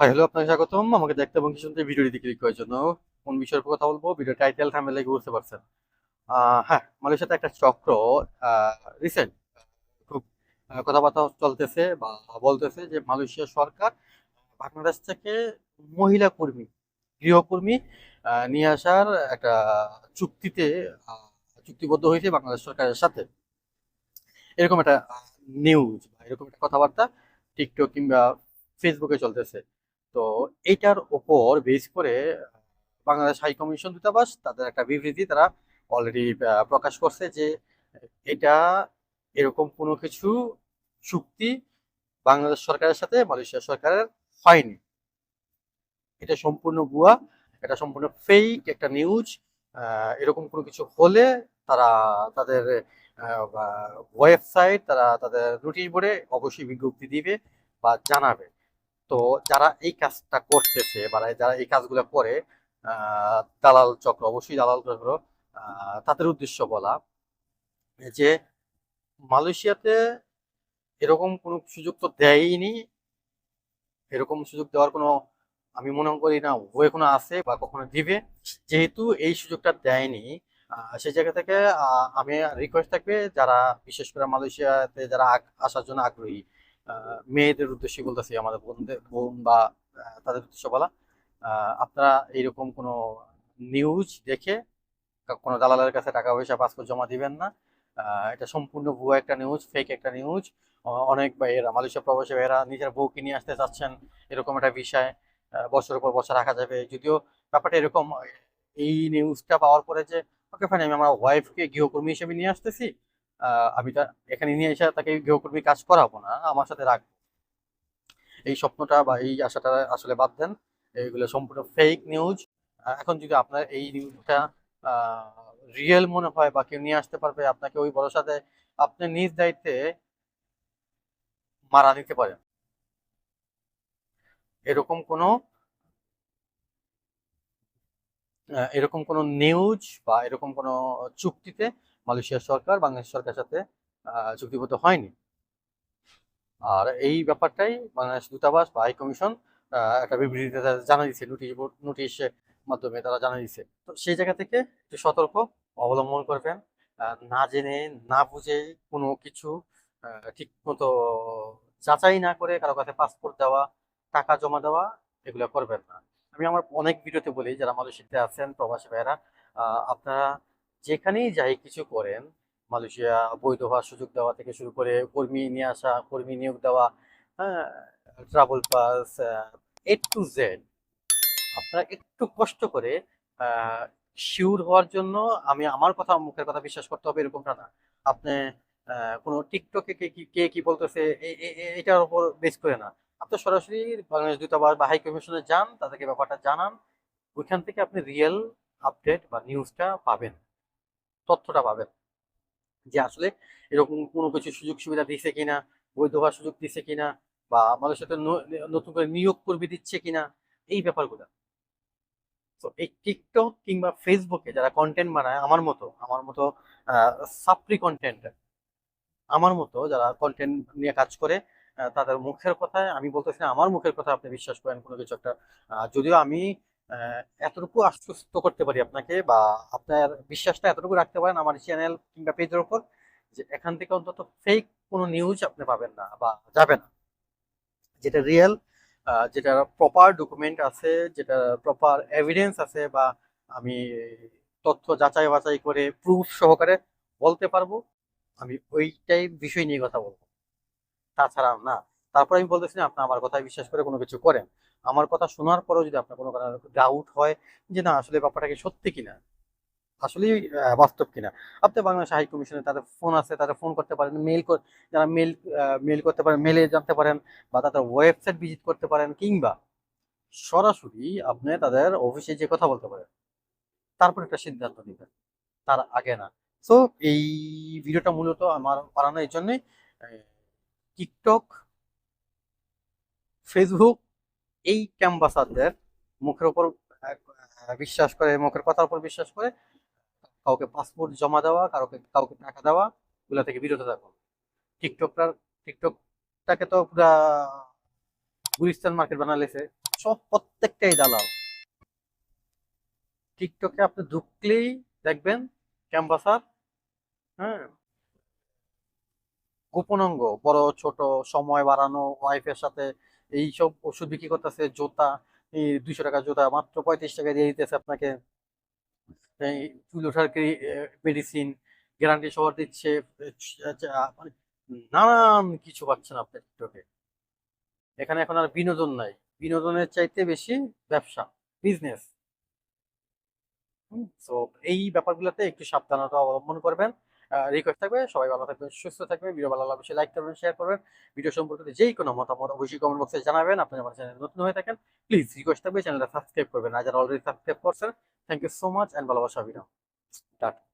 Hi hello আপনাকে স্বাগতম। আমাকে দেখতে এবং শুনতে ভিডিওটি ক্লিক করার জন্য কোন বিষয়ের কথা বলব? ভিডিও টাইটেল থামে লেগে বুঝতে পারছেন? হ্যাঁ মালয়েশিয়াতে একটা চক্র রিসেন্ট খুব কথাবার্তা চলতেছে বা বলতেছে যে মালয়েশিয়া সরকার বাংলাদেশ থেকে মহিলা কর্মী, গৃহকর্মী নিয়ে আসার একটা চুক্তিতে চুক্তিবদ্ধ হয়েছে বাংলাদেশ সরকারের সাথে। এরকম একটা নিউজ বা এরকম একটা কথাবার্তা টিকটক কিংবা ফেসবুকে চলতেছে। তো এইটার ওপর বেস করে বাংলাদেশ হাই কমিশন দূতাবাস তাদের একটা বিবৃতি তারা অলরেডি প্রকাশ করছে যে এটা এরকম কোনো কিছু চুক্তি বাংলাদেশ সরকারের সাথে মালয়েশিয়া সরকারের হয়নি। এটা সম্পূর্ণ ভুয়া, এটা সম্পূর্ণ ফেক একটা নিউজ এরকম কোনো কিছু হলে তারা তাদের ওয়েবসাইট তারা তাদের নোটিশ বোর্ডে অবশ্যই বিজ্ঞপ্তি দিবে বা জানাবে। তো যারা এই কাজটা করতেছে বা যারা এই কাজগুলো করে দালাল চক্র, অবশ্যই দালাল চক্র তাদের উদ্দেশ্য বলা যে মালয়েশিয়াতে এরকম কোনো সুযোগ তো দেয়নি এরকম সুযোগ দেওয়ার কোনো আমি মনে করি না ওয়ে কোনো আছে বা কখনো দিবে। যেহেতু এই সুযোগটা দেয়নি সেই জায়গা থেকে আমি রিকোয়েস্ট থাকবে যারা, বিশেষ করে মালয়েশিয়াতে যারা আসার জন্য আগ্রহী মেয়েদের উদ্দেশ্যে বলতেছি, আমাদের বোনদের বোন বা তাদের উদ্দেশ্য বলা। আপনারা এইরকম কোনো নিউজ দেখে কোনো দালালের কাছে টাকা পয়সা, পাসপোর্ট জমা দিবেন না। এটা সম্পূর্ণ ভুয়া একটা নিউজ ফেক একটা নিউজ অনেক ভাইয়েরা, মালয়েশিয়া প্রবাসী ভাইয়েরা নিজের বউকে নিয়ে আসতে চাচ্ছেন এরকম একটা বিষয়। বছরের পর বছর রাখা যাবে। যদিও ব্যাপারটা এরকম, এই নিউজটা পাওয়ার পরে যে, ওকে ফাইন আমি আমার ওয়াইফকে গৃহকর্মী হিসেবে নিয়ে আসতেছি। আমি এখানে নিয়ে এসে তাকে গৃহকর্মী কাজ করাবো না, আমার সাথে রাখব এই স্বপ্নটা বা এই আশাটা আসলে বাদ দেন। এইগুলো সম্পূর্ণ ফেক নিউজ এখন যদি আপনার এই নিউজটা রিয়েল মনে হয় বা কেউ নিয়ে আসতে পারবে, আপনাকে ওই ভরসা দেয় আপনি নিজ দায়িত্বে মারা দিতে পারেন। এরকম কোনো এরকম কোনো নিউজ বা এরকম কোনো চুক্তিতে মালয়েশিয়া সরকার, বাংলাদেশ সরকারের সাথে চুক্তিবদ্ধ হয়নি। আর এই ব্যাপারটাই বাংলাদেশ দূতাবাস বা হাই কমিশন একটা বিবৃতিতে জানা দিচ্ছে নোটিশ নোটিশের মাধ্যমে তারা জানা দিচ্ছে তো সেই জায়গা থেকে একটু সতর্ক অবলম্বন করবেন না জেনে, না বুঝে কোনো কিছু ঠিক মতো যাচাই না করে কারও কাছে পাসপোর্ট দেওয়া, টাকা জমা দেওয়া, এগুলো করবেন না। আমি আমার অনেক ভিডিওতে বলি, যারা মালয়েশিয়াতে আছেন, প্রবাসী ভাইয়েরা আপনারা যেখানেই যাই কিছু করেন, মালয়েশিয়া বৈধ হওয়ার সুযোগ দেওয়া থেকে শুরু করে কর্মী নিয়ে আসা, কর্মী নিয়োগ দেওয়া হ্যাঁ travel pass A to Z আপনারা একটু কষ্ট করে শিওর হওয়ার জন্য আমি আমার কথা, মুখের কথা বিশ্বাস করতে হবে এরকমটা না। আপনি কোনো টিকটকে কে কি কে কি বলতেছে এটার উপর বেস করে না। আপনি সরাসরি বাংলাদেশ দূতাবাস বা হাই কমিশনে যান, তাদেরকে ব্যাপারটা জানান, ওইখান থেকে আপনি রিয়েল আপডেট বা নিউজটা পাবেন। তথ্যটা পাবেন। যে আসলে এরকম কোনো কিছু সুযোগ সুবিধা দিছে কিনা, বৈধ হওয়ার সুযোগ দিছে কিনা, বা আমাদের সাথে নতুন করে নিয়োগ কর্মী দিচ্ছে কিনা, এই ব্যাপারগুলো। তো এই টিকটক কিংবা ফেসবুকে যারা কন্টেন্ট বানায়, আমার মতো আমার মতো সাপ্রি কন্টেন্ট আমার মতো যারা কন্টেন্ট নিয়ে কাজ করে তাদের মুখের কথায়, আমি বলতেছি আমার মুখের কথা আপনি বিশ্বাস করেন কোনো কিছু একটা। যদিও আমি এতটুকু আশ্বস্ত করতে পারি আপনাকে বা আপনার বিশ্বাসটা এতটুকু রাখতে পারেন আমার চ্যানেল কিংবা পেজের ওপর যে এখান থেকে অন্তত ফেক কোনো নিউজ আপনি পাবেন না বা যাবে না। যেটা রিয়েল যেটা প্রপার ডকুমেন্ট আছে, যেটা প্রপার এভিডেন্স আছে বা আমি তথ্য যাচাই বাছাই করে প্রুফ সহকারে বলতে পারব, আমি ওইটাই বিষয় নিয়ে কথা বলব। তাছাড়া না। তারপর আমি বলতেছি, না, আপনি আমার কথায় বিশ্বাস করে কোনো কিছু করেন। আমার কথা শোনার পরেও যদি আপনার কোনো ডাউট হয় যে, না, আসলে ব্যাপারটা কি সত্যি কিনা? আসলেই বাস্তব কিনা? আপনি বাংলাদেশ হাই কমিশনে তাদের ফোন আছে তাদের ফোন করতে পারেন মেল যারা মেল মেল করতে পারেন মেলে জানতে পারেন বা তাদের ওয়েবসাইট ভিজিট করতে পারেন কিংবা সরাসরি আপনি তাদের অফিসে যে কথা বলতে পারেন। তারপর একটা সিদ্ধান্ত নেবেন। তার আগে না। সো এই ভিডিওটা মূলত আমার বানানো এই জন্যই টিকটক ফেসবুক এই ক্যাম্বাসারদের মুখের উপর বিশ্বাস করে, মুখের কথার উপর বিশ্বাস করে কাউকে পাসপোর্ট জমা দেওয়া কাউকে কাউকে টাকা দেওয়া, এগুলো থেকে বিরত থাকুন টিকটকটার টিকটকটাকে তো পুরা গুলিস্তান মার্কেট বানালেছে, সব প্রত্যেকটাই দালাল। টিকটকে আপনি ঢুকলেই দেখবেন ক্যাম্পাসার হ্যাঁ গোপন অঙ্গ, বড়, ছোট, সময় বাড়ানো ওয়াইফের সাথে এই সব ওষুধ বিক্রি করতেছে, জোতা, এই দুইশো টাকা জোতা, মাত্র পঁয়ত্রিশ টাকা দিয়ে দিতেছে আপনাকে। চুল ওঠার মেডিসিন গ্যারান্টি সহ দিচ্ছে মানে নানান কিছু পাচ্ছেন আপনি টিকটকে এখানে এখন আর বিনোদন নাই। বিনোদনের চাইতে বেশি ব্যবসা বিজনেস তো এই ব্যাপারগুলোতে একটু সাবধানতা অবলম্বন করবেন। রিকোয়েস্ট থাকবে। সবাই ভালো থাকবেন, সুস্থ থাকবেন। ভিডিও ভালো লাগবে লাইক করবেন শেয়ার করবেন। ভিডিও সম্পর্কে যেই কোনো মতামত অবশ্যই কমেন্ট বক্সে জানাবেন। আপনি আমার চ্যানেল নতুন হয়ে থাকেন প্লিজ রিকোয়েস্ট থাকবে। চ্যানেলটা সাবস্ক্রাইব করবেন। আর যারা অলরেডি সাবস্ক্রাইব করছেন। Thank you so much and ভালোবাসা অভিনয়। টাটা